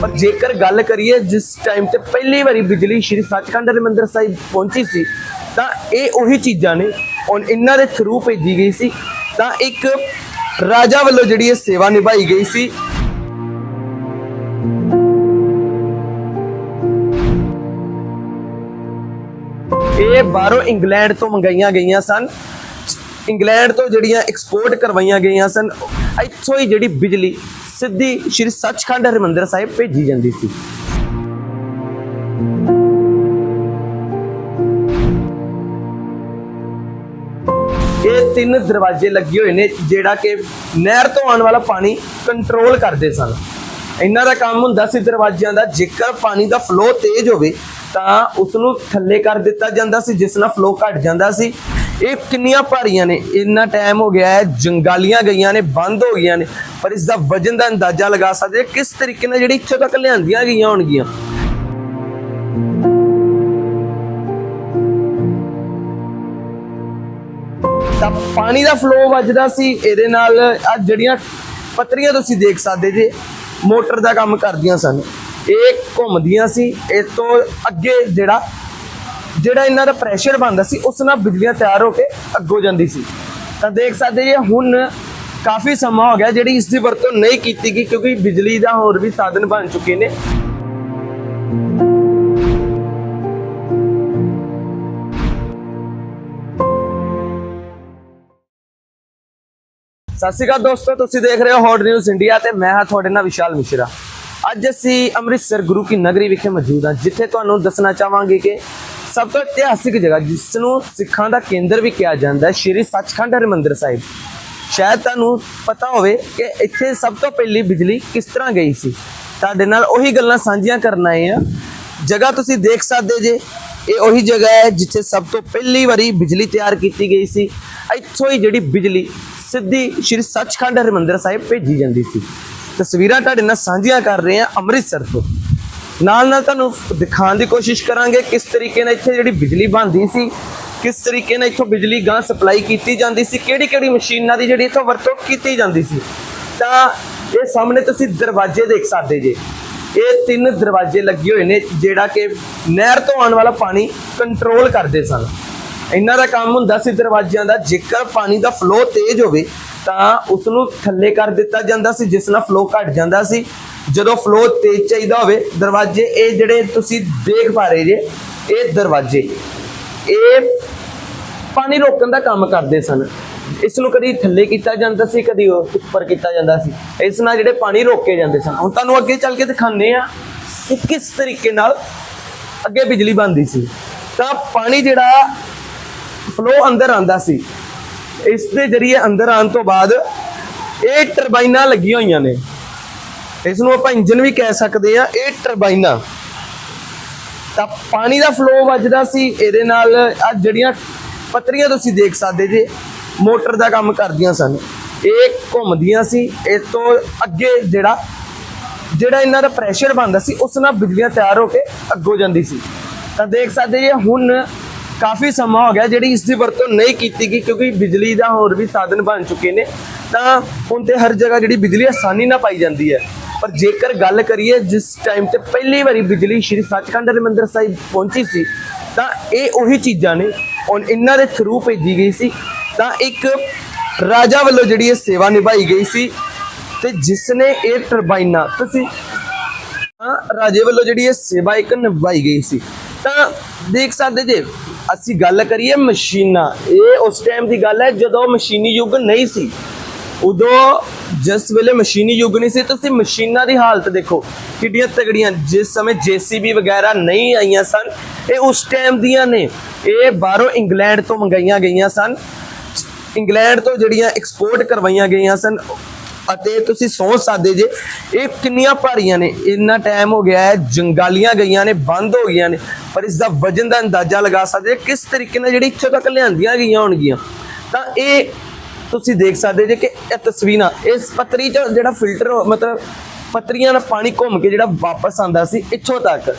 ਪਰ ਜੇਕਰ ਗੱਲ ਕਰੀਏ ਜਿਸ ਟਾਈਮ ਤੇ ਪਹਿਲੀ ਵਾਰੀ ਬਿਜਲੀ ਸ਼੍ਰੀ ਸੱਚਖੰਡ ਹਰਿਮੰਦਰ ਸਾਹਿਬ ਪਹੁੰਚੀ ਸੀ, ਤਾਂ ਇਹ ਉਹੀ ਚੀਜ਼ਾਂ ਨੇ ਔਰ ਇਹਨਾਂ ਦੇ ਥਰੂ ਭੇਜੀ ਗਈ ਸੀ, ਤਾਂ ਇੱਕ ਰਾਜਾ ਵੱਲੋਂ ਜਿਹੜੀ ਇਹ ਸੇਵਾ ਨਿਭਾਈ ਗਈ ਸੀ। ਇਹ ਬਾਹਰੋਂ ਇੰਗਲੈਂਡ ਤੋਂ ਮੰਗਾਈਆਂ ਗਈਆਂ ਸਨ। ਇੰਗਲੈਂਡ ਤੋਂ ਜਿਹੜੀਆਂ ਐਕਸਪੋਰਟ ਕਰਵਾਈਆਂ ਗਈਆਂ ਸਨ, ਇੱਥੋਂ ਹੀ ਜਿਹੜੀ ਬਿਜਲੀ ਸਿੱਧੀ ਸ਼੍ਰੀ ਸੱਚਖੰਡ ਹਰਿਮੰਦਰ ਸਾਹਿਬ ਭੇਜੀ ਜਾਂਦੀ ਸੀ। ਇਹ ਤਿੰਨ ਦਰਵਾਜ਼ੇ ਲੱਗੇ ਹੋਏ ਨੇ, ਜਿਹੜਾ ਕਿ ਨਹਿਰ ਤੋਂ ਆਉਣ ਵਾਲਾ ਪਾਣੀ ਕੰਟਰੋਲ ਕਰਦੇ ਸਨ। ਇਹਨਾਂ ਦਾ ਕੰਮ ਹੁੰਦਾ ਸੀ ਦਰਵਾਜ਼ਿਆਂ ਦਾ, ਜੇਕਰ ਪਾਣੀ ਦਾ ਫਲੋ ਤੇਜ਼ ਹੋਵੇ, ਤਾਂ ਉਸ ਨੂੰ ਥੱਲੇ ਕਰ ਦਿੱਤਾ ਜਾਂਦਾ ਸੀ, ਜਿਸ ਨਾਲ ਫਲੋ ਘਟ ਜਾਂਦਾ ਸੀ। ਇਹ ਕਿੰਨੀਆਂ ਭਾਰੀਆਂ ਨੇ, ਇੰਨਾ ਟਾਈਮ ਹੋ ਗਿਆ ਹੈ, ਜੰਗਾਲੀਆਂ ਗਈਆਂ ਨੇ, ਬੰਦ ਹੋ ਗਈਆਂ ਨੇ, ਪਰ ਇਸ ਦਾ ਵਜਨ ਦਾ ਅੰਦਾਜ਼ਾ ਲਗਾ ਸਕਦੇ ਕਿਸ ਤਰੀਕੇ ਨਾਲ ਜਿਹੜੀ ਇੱਥੋਂ ਤੱਕ ਲਿਆਂਦੀਆਂ ਗਈਆਂ ਹੋਣਗੀਆਂ। ਤਾਂ ਪਾਣੀ ਦਾ ਫਲੋ ਵੱਜਦਾ ਸੀ, ਇਹਦੇ ਨਾਲ ਆ ਜਿਹੜੀਆਂ ਪੱਤਰੀਆਂ ਤੁਸੀਂ ਦੇਖ ਸਕਦੇ ਜੇ ਮੋਟਰ ਦਾ ਕੰਮ ਕਰਦੀਆਂ ਸਨ। ਇਹ ਘੁੰਮਦੀਆਂ ਸੀ। ਇਸ ਤੋਂ ਅੱਗੇ ਜਿਹੜਾ ਜਿਹੜਾ ਇਹਨਾਂ ਦਾ ਪ੍ਰੈਸ਼ਰ ਬਣਦਾ ਸੀ, ਉਸ ਨਾਲ ਬਿਜਲੀਆਂ ਤਿਆਰ ਹੋ ਕੇ ਅੱਗੋ ਜਾਂਦੀ ਸੀ। ਤਾਂ ਦੇਖ ਸਕਦੇ ਜੇ ਹੁਣ ਕਾਫੀ ਸਮਾਂ ਹੋ ਗਿਆ ਜਿਹੜੀ ਇਸ ਦੀ ਵਰਤੋਂ ਨਹੀਂ ਕੀਤੀ ਗਈ, ਕਿਉਂਕਿ ਬਿਜਲੀ ਦਾ ਹੋਰ ਵੀ ਸਾਧਨ ਬਣ ਚੁੱਕੇ ਨੇ। ਸਤਿ ਸ਼੍ਰੀ ਅਕਾਲ ਦੋਸਤੋ, ਤੁਸੀਂ ਦੇਖ ਰਹੇ ਹੋ ਹੌਟ ਨਿਊਜ਼ ਇੰਡੀਆ ਤੇ ਮੈਂ ਹਾਂ ਤੁਹਾਡੇ ਨਾਲ ਵਿਸ਼ਾਲ ਮਿਸ਼ਰਾ। ਅੱਜ ਅਸੀਂ ਅੰਮ੍ਰਿਤਸਰ ਗੁਰੂ ਕੀ ਨਗਰੀ ਵਿਖੇ ਮੌਜੂਦ ਹਾਂ, ਜਿੱਥੇ ਤੁਹਾਨੂੰ ਦੱਸਣਾ ਚਾਹਾਂਗੇ ਕਿ ਸਭ ਤੋਂ ਇਤਿਹਾਸਿਕ ਜਗ੍ਹਾ ਜਿਸ ਨੂੰ ਸਿੱਖਾਂ ਦਾ ਕੇਂਦਰ ਵੀ ਕਿਹਾ ਜਾਂਦਾ ਹੈ, ਸ਼੍ਰੀ ਸੱਚਖੰਡ ਹਰਿਮੰਦਰ ਸਾਹਿਬ। ਸ਼ਾਇਦ ਤੁਹਾਨੂੰ ਪਤਾ ਹੋਵੇ ਕਿ ਇੱਥੇ ਸਭ ਤੋਂ ਪਹਿਲੀ ਬਿਜਲੀ ਕਿਸ ਤਰ੍ਹਾਂ ਗਈ ਸੀ। ਤੁਹਾਡੇ ਨਾਲ ਉਹੀ ਗੱਲਾਂ ਸਾਂਝੀਆਂ ਕਰਨ ਆਏ ਆ ਜਗ੍ਹਾ ਤੁਸੀਂ ਦੇਖ ਸਕਦੇ ਜੇ, ਇਹ ਉਹੀ ਜਗ੍ਹਾ ਹੈ ਜਿੱਥੇ ਸਭ ਤੋਂ ਪਹਿਲੀ ਵਾਰੀ ਬਿਜਲੀ ਤਿਆਰ ਕੀਤੀ ਗਈ ਸੀ। ਇੱਥੋਂ ਹੀ ਜਿਹੜੀ ਬਿਜਲੀ ਸਿੱਧੀ ਸ਼੍ਰੀ ਸੱਚਖੰਡ ਹਰਿਮੰਦਰ ਸਾਹਿਬ ਭੇਜੀ ਜਾਂਦੀ ਸੀ। ਤਸਵੀਰਾਂ ਤੁਹਾਡੇ ਨਾਲ ਸਾਂਝੀਆਂ ਕਰ ਰਹੇ ਹਾਂ ਅੰਮ੍ਰਿਤਸਰ ਤੋਂ। ਨਾਲ ਨਾਲ ਤੁਹਾਨੂੰ ਦਿਖਾਉਣ ਦੀ ਕੋਸ਼ਿਸ਼ ਕਰਾਂਗੇ ਕਿਸ ਤਰੀਕੇ ਨਾਲ ਇੱਥੇ ਜਿਹੜੀ ਬਿਜਲੀ ਬਣਦੀ ਸੀ, ਕਿਸ ਤਰੀਕੇ ਨਾਲ ਇੱਥੋਂ ਬਿਜਲੀ ਗਾਂ ਸਪਲਾਈ ਕੀਤੀ ਜਾਂਦੀ ਸੀ ਕਿਹੜੀ ਕਿਹੜੀ ਮਸ਼ੀਨਾਂ ਦੀ ਜਿਹੜੀ ਇੱਥੋਂ ਵਰਤੋਂ ਕੀਤੀ ਜਾਂਦੀ ਸੀ। ਤਾਂ ਇਹ ਸਾਹਮਣੇ ਤੁਸੀਂ ਦਰਵਾਜ਼ੇ ਦੇਖ ਸਕਦੇ ਜੇ। ਇਹ ਤਿੰਨ ਦਰਵਾਜ਼ੇ ਲੱਗੇ ਹੋਏ ਨੇ, ਜਿਹੜਾ ਕਿ ਨਹਿਰ ਤੋਂ ਆਉਣ ਵਾਲਾ ਪਾਣੀ ਕੰਟਰੋਲ ਕਰਦੇ ਸਨ। ਇਹਨਾਂ ਦਾ ਕੰਮ ਹੁੰਦਾ ਸੀ ਦਰਵਾਜ਼ਿਆਂ ਦਾ, ਜੇਕਰ ਪਾਣੀ ਦਾ ਫਲੋ ਤੇਜ਼ ਹੋਵੇ, ਤਾਂ ਉਸ ਨੂੰ ਥੱਲੇ ਕਰ ਦਿੱਤਾ ਜਾਂਦਾ ਸੀ, ਜਿਸ ਨਾਲ ਫਲੋ ਘਟ ਜਾਂਦਾ ਸੀ। ਜਦੋਂ ਫਲੋ ਤੇਜ਼ ਚਾਹੀਦਾ ਹੋਵੇ, ਦਰਵਾਜ਼ੇ, ਇਹ ਜਿਹੜੇ ਤੁਸੀਂ ਦੇਖ ਪਾ ਰਹੇ ਜੇ, ਇਹ ਦਰਵਾਜ਼ੇ, ਇਹ ਪਾਣੀ ਰੋਕਣ ਦਾ ਕੰਮ ਕਰਦੇ ਸਨ। ਇਸ ਨੂੰ ਕਦੀ ਥੱਲੇ ਕੀਤਾ ਜਾਂਦਾ ਸੀ, ਕਦੀ ਉੱਪਰ ਕੀਤਾ ਜਾਂਦਾ ਸੀ। ਇਸ ਨਾਲ ਜਿਹੜੇ ਪਾਣੀ ਰੋਕੇ ਜਾਂਦੇ ਸਨ। ਹੁਣ ਤੁਹਾਨੂੰ ਅੱਗੇ ਚੱਲ ਕੇ ਦਿਖਾਉਂਦੇ ਆ ਕਿ ਕਿਸ ਤਰੀਕੇ ਨਾਲ ਅੱਗੇ ਬਿਜਲੀ ਬਣਦੀ ਸੀ। ਤਾਂ ਪਾਣੀ ਜਿਹੜਾ ਫਲੋ ਅੰਦਰ ਆਂਦਾ ਸੀ। ਇਸ ਦੇ ਜਰੀਏ ਅੰਦਰ ਆਉਣ ਤੋਂ ਬਾਅਦ ਇਹ ਟਰਬਾਈਨਾਂ ਲੱਗੀਆਂ ਹੋਈਆਂ ਨੇ। ਇਸ ਨੂੰ ਆਪਾਂ ਇੰਜਨ ਵੀ ਕਹਿ ਸਕਦੇ ਆ ਇਹ ਟਰਬਾਈਨਾਂ ਤਾਂ ਪਾਣੀ ਦਾ ਫਲੋ ਵੱਜਦਾ ਸੀ, ਇਹਦੇ ਨਾਲ ਆ ਜਿਹੜੀਆਂ ਪਤਰੀਆਂ ਤੁਸੀਂ ਦੇਖ ਸਕਦੇ ਜੇ, ਮੋਟਰ ਦਾ ਕੰਮ ਕਰਦੀਆਂ ਸਨ। ਇਹ ਘੁੰਮਦੀਆਂ ਸੀ, ਇਸ ਤੋਂ ਅੱਗੇ ਜਿਹੜਾ ਜਿਹੜਾ ਇਹਨਾਂ ਦਾ ਪ੍ਰੈਸ਼ਰ ਬਣਦਾ ਸੀ, ਉਸ ਨਾਲ ਬਿਜਲੀਆਂ ਤਿਆਰ ਹੋ ਕੇ ਅੱਗੋ ਜਾਂਦੀ ਸੀ। ਤਾਂ ਦੇਖ ਸਕਦੇ ਜੇ ਹੁਣ ਕਾਫੀ ਸਮਾਂ ਹੋ ਗਿਆ ਜਿਹੜੀ ਇਸ ਦੀ ਵਰਤੋਂ ਨਹੀਂ ਕੀਤੀ ਗਈ, ਕਿਉਂਕਿ ਬਿਜਲੀ ਦਾ ਹੋਰ ਵੀ ਸਾਧਨ ਬਣ ਚੁੱਕੇ ਨੇ, ਤਾਂ ਹੁਣ ਤੇ ਹਰ ਜਗ੍ਹਾ ਜਿਹੜੀ ਬਿਜਲੀ ਆਸਾਨੀ ਨਾਲ ਪਾਈ ਜਾਂਦੀ ਹੈ। ਪਰ ਜੇਕਰ ਗੱਲ ਕਰੀਏ, ਜਿਸ ਟਾਈਮ ਤੇ ਪਹਿਲੀ ਵਾਰੀ ਬਿਜਲੀ ਸ਼੍ਰੀ ਸੱਚਖੰਡ ਹਰਿਮੰਦਰ ਸਾਹਿਬ ਪਹੁੰਚੀ ਸੀ, ਤਾਂ ਇਹ ਉਹੀ ਚੀਜ਼ਾਂ ਨੇ ਔਰ ਇਹਨਾਂ ਦੇ ਥਰੂ ਭੇਜੀ ਗਈ ਸੀ। ਤਾਂ ਇੱਕ ਰਾਜਾ ਵੱਲੋਂ ਜਿਹੜੀ ਇਹ ਸੇਵਾ ਨਿਭਾਈ ਗਈ ਸੀ, ਤੇ ਜਿਸ ਨੇ ਇਹ ਟਰਬਾਈਨਾਂ ਤੁਸੀਂ ਤਾਂ ਰਾਜੇ ਵੱਲੋਂ ਜਿਹੜੀ ਇਹ ਸੇਵਾ ਇੱਕ ਨਿਭਾਈ ਗਈ ਸੀ। ਤਾਂ ਦੇਖ ਸਕਦੇ ਜੇ ਅਸੀਂ ਗੱਲ ਕਰੀਏ ਮਸ਼ੀਨਾਂ, ਇਹ ਉਸ ਟਾਈਮ ਦੀ ਗੱਲ ਹੈ ਜਦੋਂ ਮਸ਼ੀਨੀ ਯੁੱਗ ਨਹੀਂ ਸੀ। ਉਦੋਂ ਜਿਸ ਵੇਲੇ ਮਸ਼ੀਨੀ ਯੁੱਗ ਨਹੀਂ ਸੀ, ਤੁਸੀਂ ਮਸ਼ੀਨਾਂ ਦੀ ਹਾਲਤ ਦੇਖੋ, ਕਿੱਡੀਆਂ ਤਗੜੀਆਂ ਜਿਸ ਸਮੇਂ ਜੀਸੀਬੀ ਵਗੈਰਾ ਨਹੀਂ ਆਈਆਂ ਸਨ, ਇਹ ਉਸ ਟਾਈਮ ਦੀਆਂ ਨੇ। ਇਹ ਬਾਹਰੋਂ ਇੰਗਲੈਂਡ ਤੋਂ ਮੰਗਾਈਆਂ ਗਈਆਂ ਸਨ। ਇੰਗਲੈਂਡ ਤੋਂ ਜਿਹੜੀਆਂ ਐਕਸਪੋਰਟ ਕਰਵਾਈਆਂ ਗਈਆਂ ਸਨ ਅਤੇ ਤੁਸੀਂ ਸੋਚ ਸਕਦੇ ਜੇ, ਇਹ ਕਿੰਨੀਆਂ ਭਾਰੀਆਂ ਨੇ। ਇੰਨਾ ਟਾਈਮ ਹੋ ਗਿਆ ਹੈ, ਜੰਗਾਲੀਆਂ ਗਈਆਂ ਨੇ, ਬੰਦ ਹੋ ਗਈਆਂ ਨੇ, ਪਰ ਇਸ ਦਾ ਵਜਨ ਦਾ ਅੰਦਾਜ਼ਾ ਲਗਾ ਸਕਦੇ ਕਿਸ ਤਰੀਕੇ ਨਾਲ ਜਿਹੜੀ ਇੱਥੋਂ ਤੱਕ ਲਿਆਂਦੀਆਂ ਗਈਆਂ ਹੋਣਗੀਆਂ। ਤਾਂ ਇਹ ਤੁਸੀਂ ਦੇਖ ਸਕਦੇ ਜੇ ਕਿ ਇਹ ਤਸਵੀਰਾਂ, ਇਸ ਪੱਤਰੀ ਚ ਜਿਹੜਾ ਫਿਲਟਰ ਮਤਲਬ ਪੱਤਰੀਆਂ ਨਾਲ ਪਾਣੀ ਘੁੰਮ ਕੇ ਜਿਹੜਾ ਵਾਪਸ ਆਂਦਾ ਸੀ, ਇੱਥੋਂ ਤੱਕ।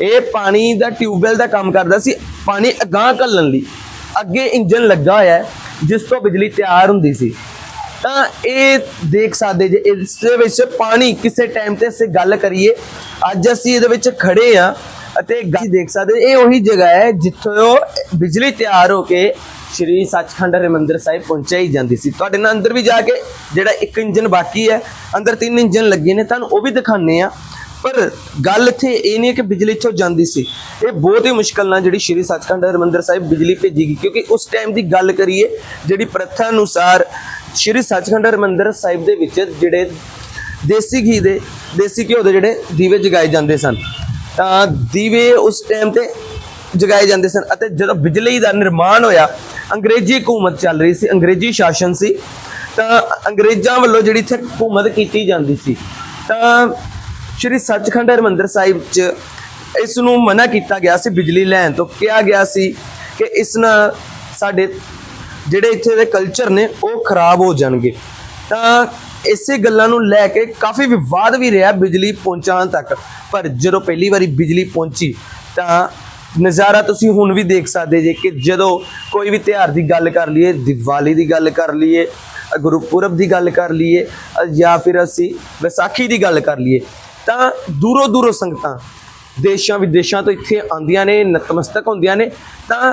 ਇਹ ਪਾਣੀ ਦਾ ਟਿਊਬਵੈਲ ਦਾ ਕੰਮ ਕਰਦਾ ਸੀ, ਪਾਣੀ ਅਗਾਂਹ ਘੱਲਣ ਲਈ। ਅੱਗੇ ਇੰਜਨ ਲੱਗਾ ਹੋਇਆ ਜਿਸ ਤੋਂ ਬਿਜਲੀ ਤਿਆਰ ਹੁੰਦੀ ਸੀ। ਤਾਂ ਇਹ ਦੇਖ ਸਕਦੇ ਜੇ ਇਸ ਦੇ ਵਿੱਚ ਪਾਣੀ ਕਿਸੇ ਟਾਈਮ ਤੇ ਅਸੀਂ ਗੱਲ ਕਰੀਏ, ਅੱਜ ਅਸੀਂ ਇਹਦੇ ਵਿੱਚ ਖੜੇ ਆ ਅਤੇ ਗੱਲ ਦੇਖ ਸਕਦੇ, ਇਹ ਉਹੀ ਜਗ੍ਹਾ ਹੈ ਜਿੱਥੋਂ ਬਿਜਲੀ ਤਿਆਰ ਹੋ ਕੇ ਸ਼੍ਰੀ ਸੱਚਖੰਡ ਹਰਿਮੰਦਰ ਸਾਹਿਬ ਪਹੁੰਚਾਈ ਜਾਂਦੀ ਸੀ। ਤੁਹਾਡੇ ਨਾਲ ਅੰਦਰ ਵੀ ਜਾ ਕੇ ਜਿਹੜਾ ਇੱਕ ਇੰਜਨ ਬਾਕੀ ਹੈ, ਅੰਦਰ ਤਿੰਨ ਇੰਜਨ ਲੱਗੇ ਨੇ, ਤੁਹਾਨੂੰ ਉਹ ਵੀ ਦਿਖਾਣੇ ਆ ਪਰ ਗੱਲ ਇੱਥੇ ਇਹ ਨਹੀਂ ਹੈ ਕਿ ਬਿਜਲੀ ਇੱਥੋਂ ਜਾਂਦੀ ਸੀ। ਇਹ ਬਹੁਤ ਹੀ ਮੁਸ਼ਕਲ ਨਾਲ ਜਿਹੜੀ ਸ਼੍ਰੀ ਸੱਚਖੰਡ ਹਰਿਮੰਦਰ ਸਾਹਿਬ ਬਿਜਲੀ ਭੇਜੀ ਗਈ ਕਿਉਂਕਿ ਉਸ ਟਾਈਮ ਦੀ ਗੱਲ ਕਰੀਏ, ਜਿਹੜੀ ਪ੍ਰਥਾ ਅਨੁਸਾਰ ਸ਼੍ਰੀ ਸੱਚਖੰਡ ਹਰਿਮੰਦਰ ਸਾਹਿਬ ਦੇ ਵਿੱਚ ਜਿਹੜੇ ਦੇਸੀ ਘੀ ਦੇ, ਦੇਸੀ ਘਿਓ ਦੇ ਜਿਹੜੇ ਦੀਵੇ ਜਗਾਏ ਜਾਂਦੇ ਸਨ, ਤਾਂ ਦੀਵੇ ਉਸ ਟਾਈਮ ਤੇ ਜਗਾਏ ਜਾਂਦੇ ਸਨ ਅਤੇ ਜਦੋਂ ਬਿਜਲੀ ਦਾ ਨਿਰਮਾਣ ਹੋਇਆ, ਅੰਗਰੇਜ਼ੀ ਹਕੂਮਤ ਚੱਲ ਰਹੀ ਸੀ, ਅੰਗਰੇਜ਼ੀ ਸ਼ਾਸਨ ਸੀ, ਤਾਂ ਅੰਗਰੇਜ਼ਾਂ ਵੱਲੋਂ ਜਿਹੜੀ ਇੱਥੇ ਹਕੂਮਤ ਕੀਤੀ ਜਾਂਦੀ ਸੀ, ਤਾਂ ਸ਼੍ਰੀ ਸੱਚਖੰਡ ਹਰਿਮੰਦਰ ਸਾਹਿਬ 'ਚ ਇਸ ਨੂੰ ਮਨਾ ਕੀਤਾ ਗਿਆ ਸੀ ਬਿਜਲੀ ਲੈਣ ਤੋਂ। ਕਿਹਾ ਗਿਆ ਸੀ ਕਿ ਇਸ ਨਾਲ ਸਾਡੇ ਜਿਹੜੇ ਇੱਥੇ ਦੇ ਕਲਚਰ ਨੇ, ਉਹ ਖਰਾਬ ਹੋ ਜਾਣਗੇ। ਤਾਂ ਇਸੇ ਗੱਲਾਂ ਨੂੰ ਲੈ ਕੇ ਕਾਫੀ ਵਿਵਾਦ ਵੀ ਰਿਹਾ ਬਿਜਲੀ ਪਹੁੰਚਾਉਣ ਤੱਕ। ਪਰ ਜਦੋਂ ਪਹਿਲੀ ਵਾਰੀ ਬਿਜਲੀ ਪਹੁੰਚੀ, ਤਾਂ ਨਜ਼ਾਰਾ ਤੁਸੀਂ ਹੁਣ ਵੀ ਦੇਖ ਸਕਦੇ ਜੇ ਕਿ ਜਦੋਂ ਕੋਈ ਵੀ ਤਿਉਹਾਰ ਦੀ ਗੱਲ ਕਰ ਲਈਏ, ਦੀਵਾਲੀ ਦੀ ਗੱਲ ਕਰ ਲਈਏ, ਗੁਰਪੁਰਬ ਦੀ ਗੱਲ ਕਰ ਲਈਏ, ਜਾਂ ਫਿਰ ਅਸੀਂ ਵਿਸਾਖੀ ਦੀ ਗੱਲ ਕਰ ਲਈਏ ਤਾਂ ਦੂਰੋਂ ਦੂਰੋਂ ਸੰਗਤਾਂ ਦੇਸ਼ਾਂ ਵਿਦੇਸ਼ਾਂ ਤੋਂ ਇੱਥੇ ਆਉਂਦੀਆਂ ਨੇ, ਨਤਮਸਤਕ ਹੁੰਦੀਆਂ ਨੇ। ਤਾਂ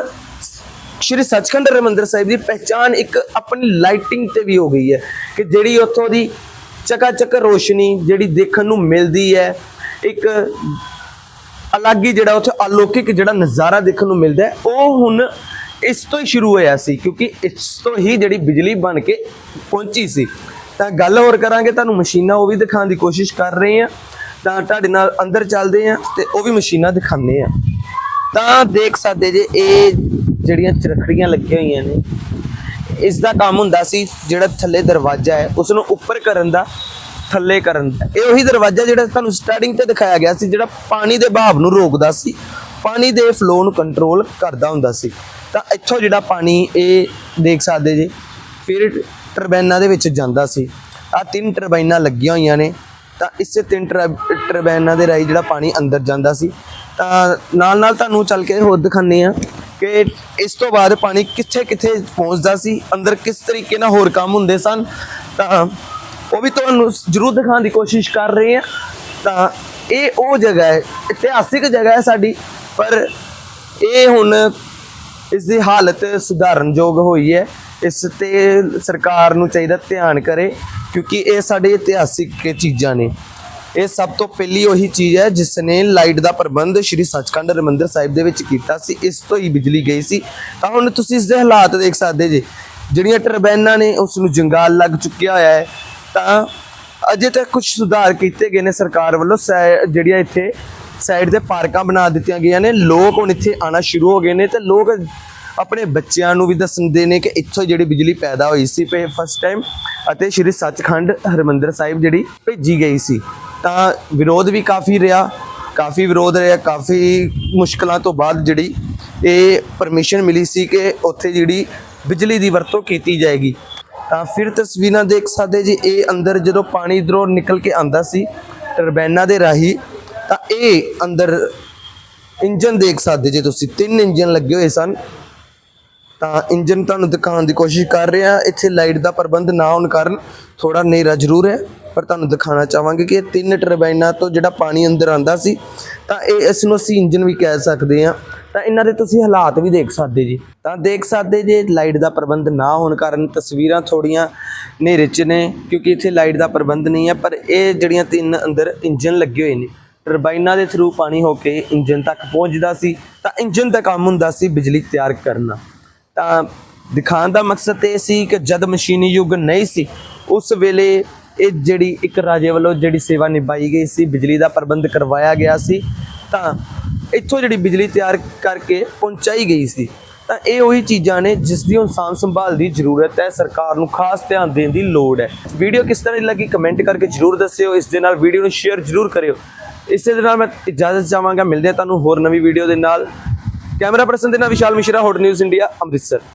ਸ਼੍ਰੀ ਸੱਚਖੰਡ ਹਰਿਮੰਦਰ ਸਾਹਿਬ ਦੀ ਪਹਿਚਾਨ ਇੱਕ ਆਪਣੀ ਲਾਈਟਿੰਗ ਤੇ ਵੀ ਹੋ ਗਈ ਹੈ ਕਿ ਜਿਹੜੀ ਉੱਥੋਂ ਦੀ ਚਕਾ ਚਕਾਚਕ ਰੋਸ਼ਨੀ ਜਿਹੜੀ ਦੇਖਣ ਨੂੰ ਮਿਲਦੀ ਹੈ, ਇੱਕ ਅਲੱਗ ਹੀ ਜਿਹੜਾ ਉੱਥੇ ਅਲੌਕਿਕ ਜਿਹੜਾ ਨਜ਼ਾਰਾ ਦੇਖਣ ਨੂੰ ਮਿਲਦਾ ਹੈ, ਉਹ ਹੁਣ ਇਸ ਤੋਂ ਹੀ ਸ਼ੁਰੂ ਹੋਇਆ ਸੀ ਕਿਉਂਕਿ ਇਸ ਤੋਂ ਹੀ ਜਿਹੜੀ ਬਿਜਲੀ ਬਣ ਕੇ ਪਹੁੰਚੀ ਸੀ। ਤਾਂ ਗੱਲ ਹੋਰ ਕਰਾਂਗੇ, ਤੁਹਾਨੂੰ ਮਸ਼ੀਨਾਂ ਉਹ ਵੀ ਦਿਖਾਉਣ ਦੀ ਕੋਸ਼ਿਸ਼ ਕਰ ਰਹੇ ਹਾਂ। ਤਾਂ ਤੁਹਾਡੇ ਨਾਲ ਅੰਦਰ ਚੱਲਦੇ ਹਾਂ ਤੇ ਉਹ ਵੀ ਮਸ਼ੀਨਾਂ ਦਿਖਾਉਂਦੇ ਹਾਂ। ਤਾਂ ਦੇਖ ਸਕਦੇ ਜੇ ਇਹ ਜਿਹੜੀਆਂ ਚਰਖੜੀਆਂ ਲੱਗੀਆਂ ਹੋਈਆਂ ਨੇ, ਇਸ ਦਾ ਕੰਮ ਹੁੰਦਾ ਸੀ ਜਿਹੜਾ ਥੱਲੇ ਦਰਵਾਜ਼ਾ ਹੈ ਉਸ ਨੂੰ ਉੱਪਰ ਕਰਨ ਦਾ, ਥੱਲੇ ਕਰਨ ਦਾ। ਇਹ ਉਹੀ ਦਰਵਾਜ਼ਾ ਜਿਹੜਾ ਤੁਹਾਨੂੰ ਸਟਾਰਟਿੰਗ ਤੇ ਦਿਖਾਇਆ ਗਿਆ ਸੀ, ਜਿਹੜਾ ਪਾਣੀ ਦੇ ਬਹਾਵ ਨੂੰ ਰੋਕਦਾ ਸੀ, ਪਾਣੀ ਦੇ ਫਲੋ ਨੂੰ ਕੰਟਰੋਲ ਕਰਦਾ ਹੁੰਦਾ ਸੀ। ਤਾਂ ਇੱਥੋਂ ਜਿਹੜਾ ਪਾਣੀ ਇਹ ਦੇਖ ਸਕਦੇ ਜੀ, ਫਿਰ ਟਰਬਾਈਨਾਂ ਦੇ ਵਿੱਚ ਜਾਂਦਾ ਸੀ। ਆ ਤਿੰਨ ਟਰਬਾਈਨਾਂ ਲੱਗੀਆਂ ਹੋਈਆਂ ਨੇ। ਤਾਂ ਇਸੇ ਤਿੰਨ ਟਰਬ- ਟਰਬਾਈਨਾਂ ਦੇ ਰਾਹੀਂ ਜਿਹੜਾ ਪਾਣੀ ਅੰਦਰ ਜਾਂਦਾ ਸੀ, ਤਾਂ ਨਾਲ ਨਾਲ ਤੁਹਾਨੂੰ ਚੱਲ ਕੇ ਹੋਰ ਦਿਖਾਉਂਦੇ ਆ ਕਿ ਇਸ ਤੋਂ ਬਾਅਦ ਪਾਣੀ ਕਿੱਥੇ ਕਿੱਥੇ ਪਹੁੰਚਦਾ ਸੀ, ਅੰਦਰ ਕਿਸ ਤਰੀਕੇ ਨਾਲ ਹੋਰ ਕੰਮ ਹੁੰਦੇ ਸਨ, ਤਾਂ ਉਹ ਵੀ ਤੁਹਾਨੂੰ ਜ਼ਰੂਰ ਦਿਖਾਉਣ ਦੀ ਕੋਸ਼ਿਸ਼ ਕਰ ਰਹੇ ਆ ਤਾਂ ਇਹ ਉਹ ਜਗ੍ਹਾ ਹੈ, ਇਤਿਹਾਸਿਕ ਜਗ੍ਹਾ ਹੈ ਸਾਡੀ, ਪਰ ਇਹ ਹੁਣ ਇਸ ਦੀ ਹਾਲਤ ਸੁਧਾਰਨਯੋਗ ਹੋਈ ਹੈ। ਇਸ ਤੇ ਸਰਕਾਰ ਨੂੰ ਚਾਹੀਦਾ ਧਿਆਨ ਕਰੇ, ਕਿਉਂਕਿ ਇਹ ਸਾਡੇ ਇਤਿਹਾਸਿਕ ਚੀਜ਼ਾਂ ਨੇ। ਇਹ ਸਭ ਤੋਂ ਪਹਿਲੀ ਉਹੀ ਚੀਜ਼ ਹੈ ਜਿਸ ਨੇ ਲਾਈਟ ਦਾ ਪ੍ਰਬੰਧ ਸ਼੍ਰੀ ਸੱਚਖੰਡ ਹਰਿਮੰਦਰ ਸਾਹਿਬ ਦੇ ਵਿੱਚ ਕੀਤਾ ਸੀ, ਇਸ ਤੋਂ ਹੀ ਬਿਜਲੀ ਗਈ ਸੀ। ਤਾਂ ਹੁਣ ਤੁਸੀਂ ਇਸ ਦੇ ਹਾਲਾਤ ਦੇਖ ਸਕਦੇ ਜੇ, ਜਿਹੜੀਆਂ ਟਰਬਾਈਨਾਂ ਨੇ ਉਸ ਨੂੰ ਜੰਗਾਲ ਲੱਗ ਚੁੱਕਿਆ ਹੋਇਆ ਹੈ, ਤਾਂ ਅਜੇ ਤੱਕ ਕੁਝ ਸੁਧਾਰ ਕੀਤੇ ਗਏ ਨੇ ਸਰਕਾਰ ਵੱਲੋਂ, ਸੈ- ਜਿਹੜੀਆਂ ਇੱਥੇ ਸਾਈਡ ਤੇ ਪਾਰਕਾਂ ਬਣਾ ਦਿੱਤੀਆਂ ਗਈਆਂ ਨੇ, ਲੋਕ ਹੁਣ ਇੱਥੇ ਆਣਾ ਸ਼ੁਰੂ ਹੋ ਗਏ ਨੇ ਤੇ ਲੋਕ ਆਪਣੇ ਬੱਚਿਆਂ ਨੂੰ ਵੀ ਦੱਸਦੇ ਨੇ ਕਿ ਇੱਥੋਂ ਜਿਹੜੀ ਬਿਜਲੀ ਪੈਦਾ ਹੋਈ ਸੀ ਪੇ ਫਸਟ ਟਾਈਮ ਅਤੇ ਸ਼੍ਰੀ ਸੱਚਖੰਡ ਹਰਿਮੰਦਰ ਸਾਹਿਬ ਜਿਹੜੀ ਭੇਜੀ ਗਈ ਸੀ। ਤਾਂ ਵਿਰੋਧ ਵੀ ਕਾਫੀ ਰਿਹਾ, ਕਾਫੀ ਵਿਰੋਧ ਰਿਹਾ, ਕਾਫੀ ਮੁਸ਼ਕਲਾਂ ਤੋਂ ਬਾਅਦ ਜਿਹੜੀ ਇਹ ਪਰਮਿਸ਼ਨ ਮਿਲੀ ਸੀ ਕਿ ਉੱਥੇ ਜਿਹੜੀ ਬਿਜਲੀ ਦੀ ਵਰਤੋਂ ਕੀਤੀ ਜਾਏਗੀ। ਤਾਂ ਫਿਰ ਤਸਵੀਰਾਂ ਦੇਖ ਸਕਦੇ ਜੀ, ਇਹ ਅੰਦਰ ਜਦੋਂ ਪਾਣੀ ਇਧਰੋਂ ਨਿਕਲ ਕੇ ਆਂਦਾ ਸੀ ਟਰਬਾਈਨਾਂ ਦੇ ਰਾਹੀਂ, ਤਾਂ ਇਹ ਅੰਦਰ ਇੰਜਨ ਦੇਖ ਸਕਦੇ ਜੇ ਤੁਸੀਂ, ਤਿੰਨ ਇੰਜਨ ਲੱਗੇ ਹੋਏ ਸਨ। ਤਾਂ ਇੰਜਨ ਤੁਹਾਨੂੰ ਦਿਖਾਉਣ ਦੀ ਕੋਸ਼ਿਸ਼ ਕਰ ਰਹੇ। ਹਾਂ ਇੱਥੇ ਲਾਈਟ ਦਾ ਪ੍ਰਬੰਧ ਨਾ ਹੋਣ ਕਾਰਨ ਥੋੜਾ ਹਨੇਰਾ ਜ਼ਰੂਰ ਹੈ, ਪਰ ਤੁਹਾਨੂੰ ਦਿਖਾਉਣਾ ਚਾਹਾਂਗੇ ਕਿ ਇਹ ਤਿੰਨ ਟਰਬਾਈਨਾਂ ਤੋਂ ਜਿਹੜਾ ਪਾਣੀ ਅੰਦਰ ਆਂਦਾ ਸੀ, ਤਾਂ ਇਹ ਇਸ ਨੂੰ ਅਸੀਂ ਇੰਜਨ ਵੀ ਕਹਿ ਸਕਦੇ ਹਾਂ। ਤਾਂ ਇਹਨਾਂ ਦੇ ਤੁਸੀਂ ਹਾਲਾਤ ਵੀ ਦੇਖ ਸਕਦੇ ਜੀ। ਤਾਂ ਦੇਖ ਸਕਦੇ ਜੇ ਲਾਈਟ ਦਾ ਪ੍ਰਬੰਧ ਨਾ ਹੋਣ ਕਾਰਨ ਤਸਵੀਰਾਂ ਥੋੜੀਆਂ ਹਨੇਰੇ 'ਚ ਨੇ, ਕਿਉਂਕਿ ਇੱਥੇ ਲਾਈਟ ਦਾ ਪ੍ਰਬੰਧ ਨਹੀਂ ਹੈ, ਪਰ ਇਹ ਜਿਹੜੀਆਂ ਤਿੰਨ ਅੰਦਰ ਇੰਜਨ ਲੱਗੇ ਹੋਏ ਨੇ, ਟਰਬਾਈਨਾਂ ਦੇ ਥਰੂ ਪਾਣੀ ਹੋ ਕੇ ਇੰਜਨ ਤੱਕ ਪਹੁੰਚਦਾ ਸੀ, ਤਾਂ ਇੰਜਨ ਦਾ ਕੰਮ ਹੁੰਦਾ ਸੀ ਬਿਜਲੀ ਤਿਆਰ ਕਰਨਾ। ਤਾਂ ਦਿਖਾਉਣ ਦਾ ਮਕਸਦ ਇਹ ਸੀ ਕਿ ਜਦ ਮਸ਼ੀਨੀ ਯੁੱਗ ਨਹੀਂ ਸੀ, ਉਸ ਵੇਲੇ ਇਹ ਜਿਹੜੀ ਇੱਕ ਰਾਜੇ ਵੱਲੋਂ ਜਿਹੜੀ ਸੇਵਾ ਨਿਭਾਈ ਗਈ ਸੀ, ਬਿਜਲੀ ਦਾ ਪ੍ਰਬੰਧ ਕਰਵਾਇਆ ਗਿਆ ਸੀ, ਤਾਂ ਇੱਥੋਂ ਜਿਹੜੀ ਬਿਜਲੀ ਤਿਆਰ ਕਰਕੇ ਪਹੁੰਚਾਈ ਗਈ ਸੀ। ਤਾਂ ਇਹ ਉਹੀ ਚੀਜ਼ਾਂ ਨੇ ਜਿਸ ਦੀ ਹੁਣ ਸਾਂਭ ਸੰਭਾਲ ਦੀ ਜ਼ਰੂਰਤ ਹੈ, ਸਰਕਾਰ ਨੂੰ ਖਾਸ ਧਿਆਨ ਦੇਣ ਦੀ ਲੋੜ ਹੈ। ਵੀਡੀਓ ਕਿਸ ਤਰ੍ਹਾਂ ਦੀ ਲੱਗੀ ਕਮੈਂਟ ਕਰਕੇ ਜ਼ਰੂਰ ਦੱਸਿਓ, ਇਸ ਦੇ ਨਾਲ ਵੀਡੀਓ ਨੂੰ ਸ਼ੇਅਰ ਜ਼ਰੂਰ ਕਰਿਓ। ਇਸੇ ਦੇ ਨਾਲ ਮੈਂ ਇਜਾਜ਼ਤ ਚਾਹਾਂਗਾ, ਮਿਲਦੇ ਹਾਂ ਤੁਹਾਨੂੰ ਹੋਰ ਨਵੀਂ ਵੀਡੀਓ ਦੇ ਨਾਲ। ਕੈਮਰਾ ਪਰਸਨ ਦੇ ਨਾਲ Vishal Mishra hot news India Amritsar.